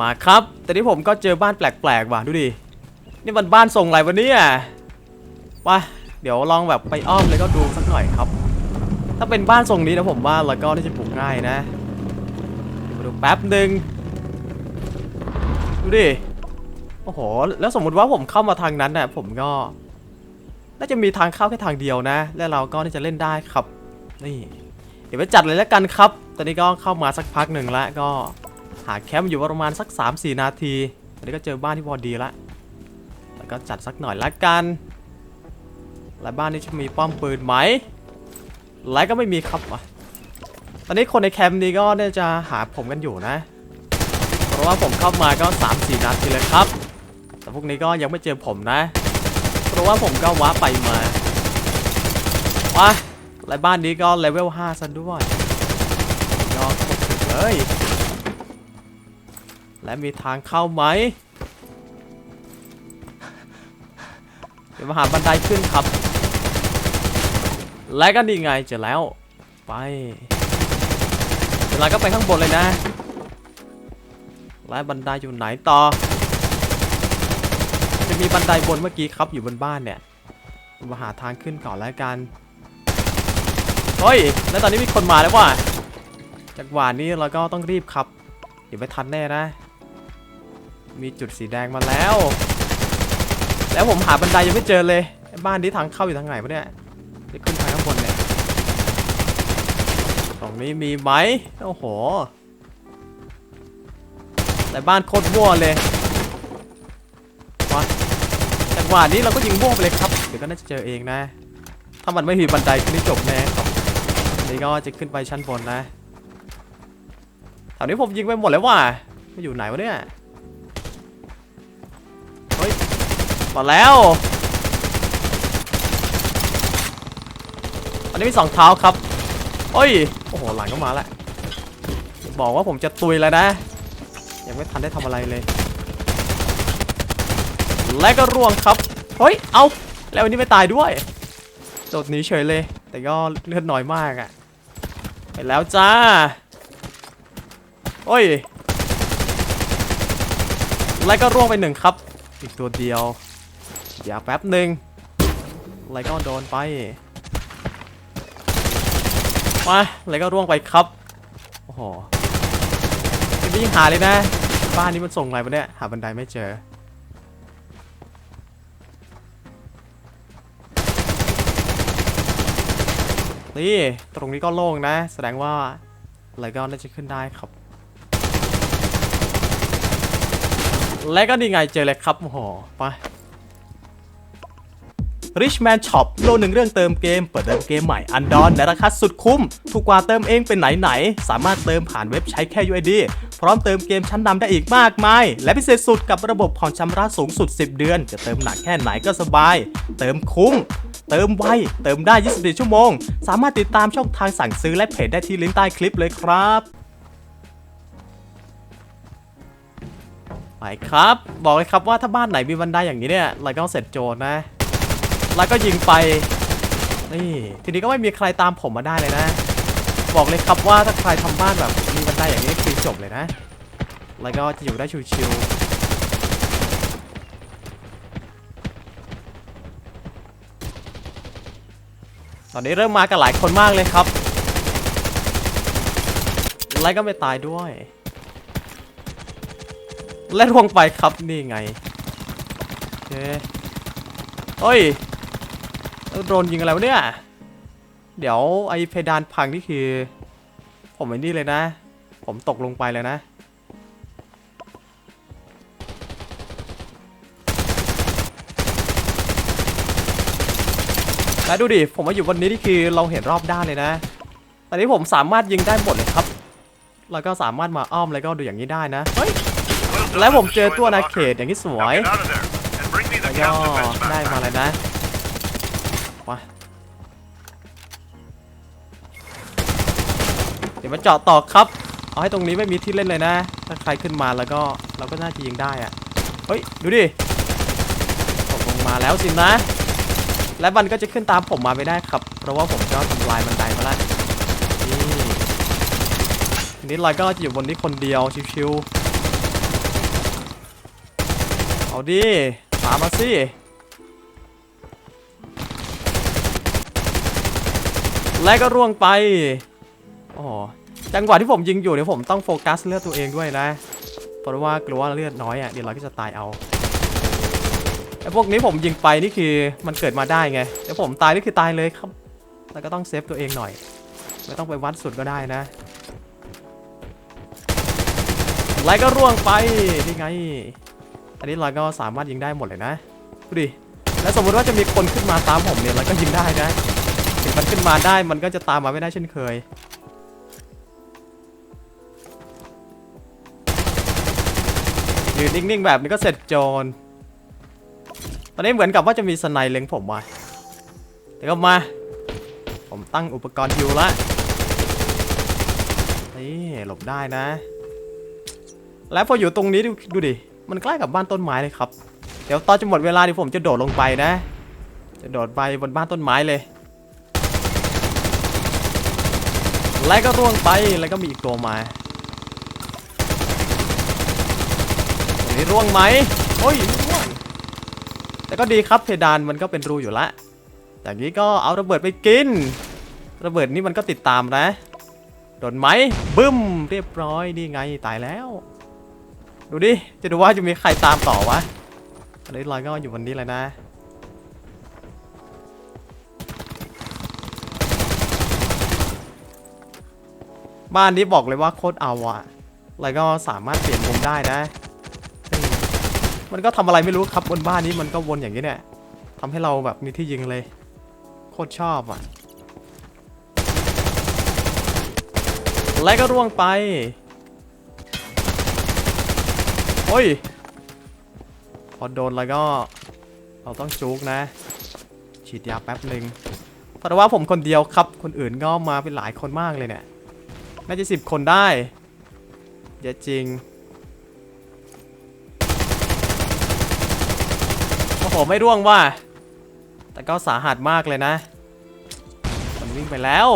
มาครับ แต่ที่ผมก็เจอบ้านแปลกๆว่ะดูดิ นี่มันบ้านทรงอะไรวะเนี่ยว่าเดี๋ยวลองแบบไปอ้อมเลยก็ดูสักหน่อยครับ ถ้าเป็นบ้านทรงนี้นะผมว่าแล้วก็น่าจะปลูกง่ายนะมาดูแป๊บหนึ่งดูดิ โอ้โห แล้วสมมติว่าผมเข้ามาทางนั้นน่ะผมก็ น่าจะมีทางเข้าแค่ทางเดียวนะ และเราก็น่าจะเล่นได้ครับ นี่ เดี๋ยวไปจัดเลยแล้วกันครับ ตอนนี้ก็เข้ามาสักพักหนึ่งแล้วก็ หาแคมป์อยู่ประมาณสัก 3-4 นาทีตอนนี้ก็เจอบ้านที่พอดีละแล้วก็จัดสักหน่อยละกัน และบ้านนี้จะมีป้อมปืนไหม และก็ไม่มีครับอะตอนนี้คนในแคมป์นี้ก็น่าจะหาผมกันอยู่นะ เพราะว่าผมเข้ามาก็ 3-4 นาทีเลยครับ แต่พวกนี้ก็ยังไม่เจอผมนะ เพราะว่าผมก็ว้าไปมาว้าและบ้านนี้ก็เลเวล5ซะด้วยก็ครบถึงเลย และมีทางเข้าไหม เดี๋ยวมาหาบันไดขึ้นครับ และก็นี่ไงเจอแล้ว ไปเวลาก็ไปข้างบนเลยนะ และบันไดอยู่ไหนต่อ จะมีบันไดบนเมื่อกี้ครับอยู่บนบ้านเนี่ย มาหาทางขึ้นก่อนแล้วกัน เฮ้ย แล้วตอนนี้มีคนมาแล้วว่ะจากหวานนี้เราก็ต้องรีบครับเดี๋ยวไม่ทันแน่นะ มีจุดสีแดงมาแล้ว แล้วผมหาบันไดยังไม่เจอเลย บ้านนี้ทางเข้าอยู่ทางไหนวะเนี่ยจะขึ้นทางข้างบนเนี่ย ตรงนี้มีไหมโอ้โห แต่บ้านโคตรมั่วเลยมาจังหวะนี้เราก็ยิงมั่วไปเลยครับ เดี๋ยวก็น่าจะเจอเองนะ ถ้ามันไม่มีบันไดคืนนี้จบแน่ครับอันนี่ก็จะขึ้นไปชั้นบนนะแถวนี้ผมยิงไปหมดแล้วว่ะไม่อยู่ไหนวะเนี่ย มาแล้ว อันนี้มีสองเท้าครับเฮ้ย โอ้โห หลังก็มาแล้ว บอกว่าผมจะตุยแล้วนะ ยังไม่ทันได้ทำอะไรเลย และก็ร่วงครับ เฮ้ย เอาแล้วอันนี้ไม่ตายด้วย โดดหนีเฉยเลย แต่ก็เลือดน้อยมากอะไปแล้วจ้า โอ้ย แล้วก็ร่วงไปหนึ่งครับ อีกตัวเดียว อย่าแป๊บหนึ่งแล้วก็โดนไปมาแล้วก็ร่วงไปครับ โอ้โหจะวิ่งหาเลยนะ บ้านนี้มันส่งอะไรมาเนี่ย หาบันไดไม่เจอนี่ตรงนี้ก็โล่งนะ แสดงว่าไรก็น่าจะขึ้นได้ครับ และก็นี่ไงเจอเลยครับโอ้โหไป Richman Shop โลหนึ่งเรื่องเติมเกม เปิดเติมเกมใหม่อันดอนในราคาสุดคุ้ม ถูกกว่าเติมเองเป็นไหนๆ สามารถเติมผ่านเว็บใช้แค่ UID พร้อมเติมเกมชั้นนำได้อีกมากมาย และพิเศษสุดกับระบบผ่อนชำระสูงสุด 10 เดือน จะเติมหนักแค่ไหนก็สบาย เติมคุ้ม เติมไว เติมได้ 24 ชั่วโมง สามารถติดตามช่องทางสั่งซื้อและเพจได้ที่ลิงก์ใต้คลิปเลยครับไปครับ บอกเลยครับว่าถ้าบ้านไหนมีบันไดอย่างนี้เนี่ยเราก็เสร็จโจรนะ แล้วก็ยิงไปนี่ทีนี้ก็ไม่มีใครตามผมมาได้เลยนะ บอกเลยครับว่าถ้าใครทำบ้านแบบมีบันไดอย่างนี้คือจบเลยนะ แล้วก็จะอยู่ได้ชิวๆตอนนี้เริ่มมากันหลายคนมากเลยครับแล้วก็ไม่ตายด้วย และลวงไปครับนี่ไงโอเคเฮ้ย โดนยิงอะไรวะเนี่ย เดี๋ยวไอเพดานพังนี่คือ ผมไอ้นี่เลยนะ ผมตกลงไปเลยนะ แล้วดูดิ ผมมาอยู่บนนี้นี่คือเราเห็นรอบด้านเลยนะ ตอนนี้ผมสามารถยิงได้หมดเลยครับ แล้วก็สามารถมาอ้อมแล้วก็ดูอย่างนี้ได้นะ เฮ้ย แล้วผมเจอตัวนาเขตอย่างที่สวยแล้วก็ได้มาเลยนะ มาเดี๋ยวมาเจาะต่อครับ เอาให้ตรงนี้ไม่มีที่เล่นเลยนะ ถ้าใครขึ้นมาแล้วก็เราก็น่าจะยิงได้อะเฮ้ย ดูดิตกลงมาแล้วสินะ และมันก็จะขึ้นตามผมมาไม่ได้ครับ เพราะว่าผมก็ทำลายบันไดมาแล้วนี่ทีนี้เราก็จะอยู่บนนี้คนเดียวชิวๆเอาดิตามมาสิ และก็ร่วงไปโอ้จังหวะที่ผมยิงอยู่เนี่ยวผมต้องโฟกัสเลือดตัวเองด้วยนะ เพราะว่ากลัวว่าเลือดน้อยอะเดี๋ยวเราก็จะตายเอาไอ้พวกนี้ผมยิงไปนี่คือมันเกิดมาได้ไงแต่ผมตายนี่คือตายเลยครับ แล้วก็ต้องเซฟตัวเองหน่อย ไม่ต้องไปวัดสุดก็ได้นะไลก็ร่วงไปนี่ไง อันนี้เราก็สามารถยิงได้หมดเลยนะดูดิ แล้วสมมติว่าจะมีคนขึ้นมาตามผมเนี่ยเราก็ยิงได้นะ ถึงมันขึ้นมาได้มันก็จะตามมาไม่ได้เช่นเคย ยืนนิ่งๆแบบนี้ก็เสร็จโจร ตอนนี้เหมือนกับว่าจะมีสไนเล็งผมมาแต่ก็มา ผมตั้งอุปกรณ์ฮิวละนี่หลบได้นะ แล้วพออยู่ตรงนี้ดูดูดิ มันใกล้กับบ้านต้นไม้เลยครับ เดี๋ยวตอนจะหมดเวลาเดี๋ยวผมจะโดดลงไปนะ จะโดดไปบนบ้านต้นไม้เลย แล้วก็ร่วงไปแล้วก็มีอีกตัวมาตัวนี้ร่วงไหมโอ้ยร่วงแต่ก็ดีครับเพดานมันก็เป็นรูอยู่ละอย่างนี้ก็เอาระเบิดไปกิน ระเบิดนี่มันก็ติดตามนะโดนไหมบึ้มเรียบร้อยนี่ไงตายแล้ว ดูดิจะดูว่าจะมีใครตามต่อวะอันนี้ลอยก็อยู่บนนี้เลยนะ บ้านนี้บอกเลยว่าโคตรเอาอะแล้วก็สามารถเปลี่ยนมุมได้นะ มันก็ทำอะไรไม่รู้ครับบนบ้านนี้มันก็วนอย่างนี้เนี่ยทำให้เราแบบมีที่ยิงเลย โคตรชอบอะและก็ร่วงไป โอ้ย พอโดนแล้วก็เราต้องจุกนะ ฉีดยาแป๊บหนึ่งเพราะว่าผมคนเดียวครับ คนอื่นก็มาเป็นหลายคนมากเลยเนี่ย น่าจะสิบคนได้เยอะจริง โอ้โห ไม่ร่วงว่ะ แต่ก็สาหัสมากเลยนะ มันวิ่งไปแล้ว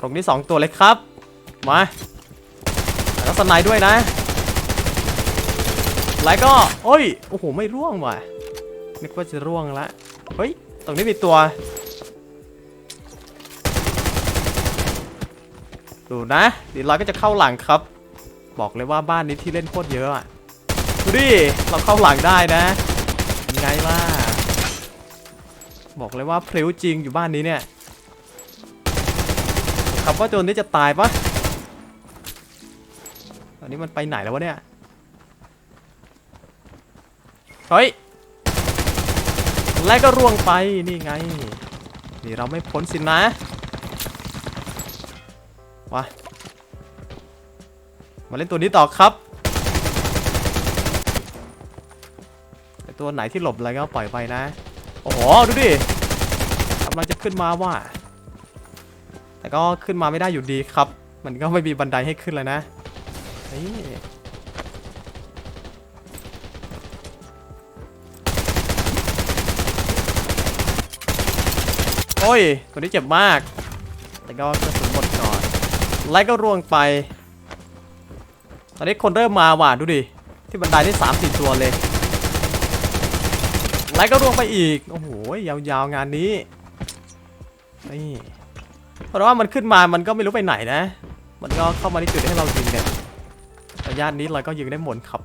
ตรงนี้2ตัวเลยครับ มา แล้วสไนด์ด้วยนะ แล้วก็ โอ้ย โอ้โห ไม่ร่วงว่ะ นึกว่าจะร่วงละ เฮ้ย ตรงนี้มีตัว ดูนะเดี๋ยวเราก็จะเข้าหลังครับ บอกเลยว่าบ้านนี้ที่เล่นโคตรเยอะอะดูดิ เราเข้าหลังได้นะเป็นไงล่ะ บอกเลยว่าพลิ้วจริงอยู่บ้านนี้เนี่ยครับว่าโจรนี้จะตายปะตอนนี้มันไปไหนแล้ววะเนี่ย เฮ้ย แล้วก็ร่วงไปนี่ไง นี่เราไม่พ้นสินะวะมาเล่นตัวนี้ต่อครับตัวไหนที่หลบอะไรก็ปล่อยไปนะ โอ้โห ดูดิกำลังจะขึ้นมาว่ะแต่ก็ขึ้นมาไม่ได้อยู่ดีครับ มันก็ไม่มีบันไดให้ขึ้นเลยนะนี่ โอ้ยตัวนี้เจ็บมาก แต่ก็กระสุนหมดก่อน ไล่ก็ร่วงไป ตอนนี้คนเริ่มมาว่ะดูดิ ที่บันไดได้สามสี่ตัวเลย ไล่ก็ร่วงไปอีก โอ้โห ยาวๆงานนี้ นี่ เพราะว่ามันขึ้นมา มันก็ไม่รู้ไปไหนนะ มันก็เข้ามาที่จุดให้เรายิงเนี่ยระยะนี้เราก็ยิงได้หมดครับ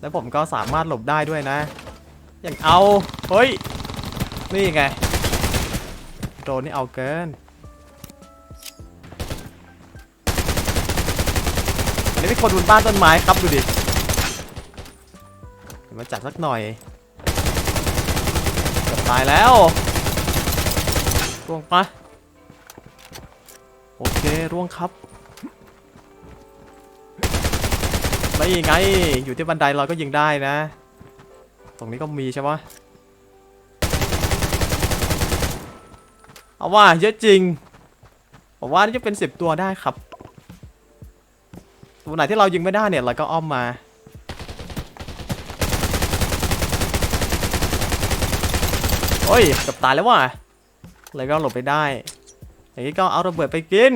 แล้วผมก็สามารถหลบได้ด้วยนะ อย่างเอา เฮ้ย นี่ไง โดนนี่เอาเกินนนี้เป็นคนบนบ้านต้นไม้ครับดูดิมาจับสักหน่อยเกือบตายแล้วร่วงปะโอเคร่วงครับไม่ไง อยู่ที่บันไดเราก็ยิงได้นะ ตรงนี้ก็มีใช่ปะ เอาว่าเยอะจริงผมว่านี่จะเป็นสิบตัวได้ครับ ตัวไหนที่เรายิงไม่ได้เนี่ยเราก็อ้อมมาโอ้ยกับตายแล้วว่ะเลยก็หลบไปได้ อย่างนี้ก็เอาระเบิดไปกิน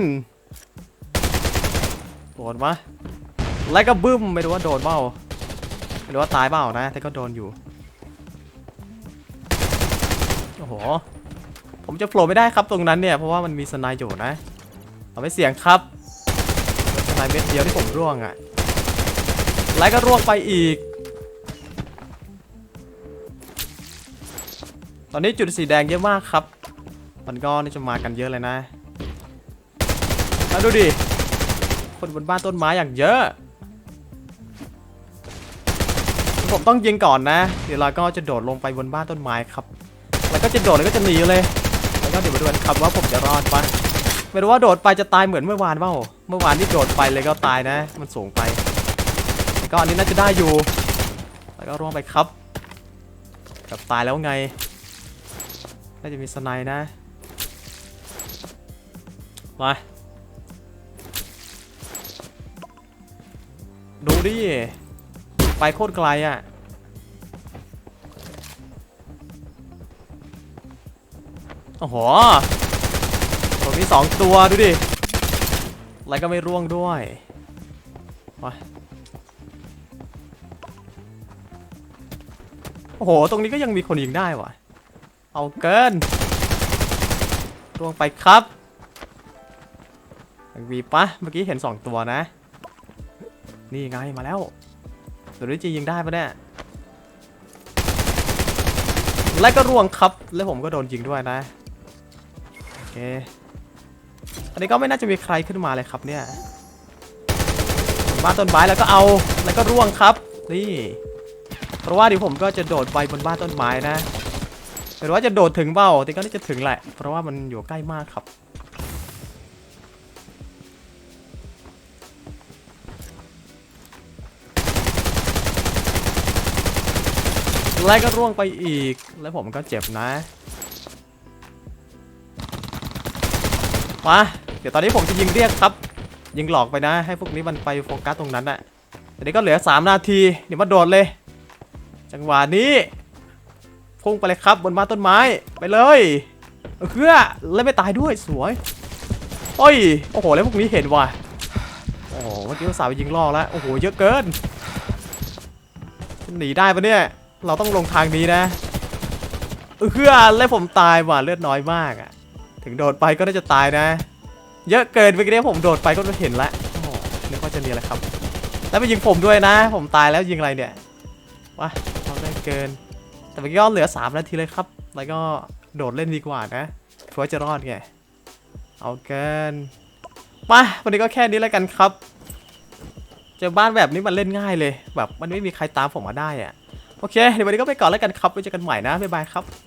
โดนปะแล้วก็บึ้มไม่รู้ว่าโดนเปล่าไม่รู้ว่าตายเปล่านะ แต่ก็โดนอยู่ โอ้โห ผมจะโผล่ไม่ได้ครับตรงนั้นเนี่ย เพราะว่ามันมีสไนด์อยู่นะ เอาไปเสียงครับสไนด์เม็ดเดียวที่ผมร่วงอะ่ะแล้วก็ร่วงไปอีก ตอนนี้จุดสีแดงเยอะมากครับ มันก็นี่จะมากันเยอะเลยนะแล้วดูดิ คนบนบ้านต้นไม้อย่างเยอะ ผมต้องยิงก่อนนะ เดี๋ยวเราก็จะโดดลงไปบนบ้านต้นไม้ครับ แล้วก็จะโดดแล้วก็จะหนีเลย ก็เดี๋ยวมาดูกันครับว่าผมจะรอดปะไม่รู้ว่าโดดไปจะตายเหมือนเมื่อวานเปล่าเมื่อวานที่โดดไปเลยก็ตายนะ มันสูงไปแล้วก็อันนี้น่าจะได้อยู่ แล้วก็ร่วงไปครับกับตายแล้วไง น่าจะมีสไนด์นะ มา ดูดิ ไปโคตรไกลอะ อ้โหผมมีสองตัวดูดิแล้วก็ไม่ร่วงด้วยมาโอ้โห ตรงนี้ก็ยังมีคนยิงได้วะเอาเกินร่วงไปครับมีปะเมื่อกี้เห็นสองตัวนะ นี่ไงมาแล้วตัวนี้จะยิงได้ปะเนี่ยและก็ร่วงครับ แล้วผมก็โดนยิงด้วยนะ เคอันนี้ก็ไม่น่าจะมีใครขึ้นมาเลยครับเนี่ยบ้านต้นไม้แล้วก็เอาแล้วก็ร่วงครับ นี่ เพราะว่าเดี๋ยวผมก็จะโดดไปบนบ้านต้นไม้นะแต่ว่าจะโดดถึงเปล่าแต่ก็น่าจะถึงแหละ เพราะว่ามันอยู่ใกล้มากครับแล้วก็ร่วงไปอีก แล้วผมก็เจ็บนะ มา เดี๋ยวตอนนี้ผมจะยิงเรียกครับ ยิงหลอกไปนะ ให้พวกนี้มันไปโฟกัสตรงนั้นน่ะทีนี้ก็เหลือ 3 นาที เดี๋ยวมาโดดเลย จังหวะนี้ พุ่งไปเลยครับบนบ้าต้นไม้ไปเลยเพื่อแล้วไม่ตายด้วยสวยโอ้ยโอ้โหแล้วพวกนี้เห็นว่ะโอ้โหเมื่อกี้สาห์ไปยิงล่อแล้วโอ้โหเยอะเกินหนีได้ปะเนี่ยเราต้องลงทางนี้นะเออเพื่อแล้วผมตายว่ะเลือดน้อยมากอะ ถึงโดดไปก็น่าจะตายนะ เยอะเกินเมื่อกี้ผมโดดไปก็ไม่เห็นละโอ้นึกว่าจะมีอะไรครับ แล้วไปยิงผมด้วยนะ ผมตายแล้วยิงอะไรเนี่ยวะเราได้เกิน แต่เมื่อกี้ก็เหลือ 3 นาทีเลยครับ แล้วก็โดดเล่นดีกว่านะเพื่อจะรอดไง เอาเกินมาวันนี้ก็แค่นี้แล้วกันครับ เจอบ้านแบบนี้มันเล่นง่ายเลย แบบมันไม่มีใครตามผมมาได้อะโอเคเดี๋ยววันนี้ก็ไปก่อนแล้วกันครับไว้เจอกันใหม่นะบ๊ายบายครับ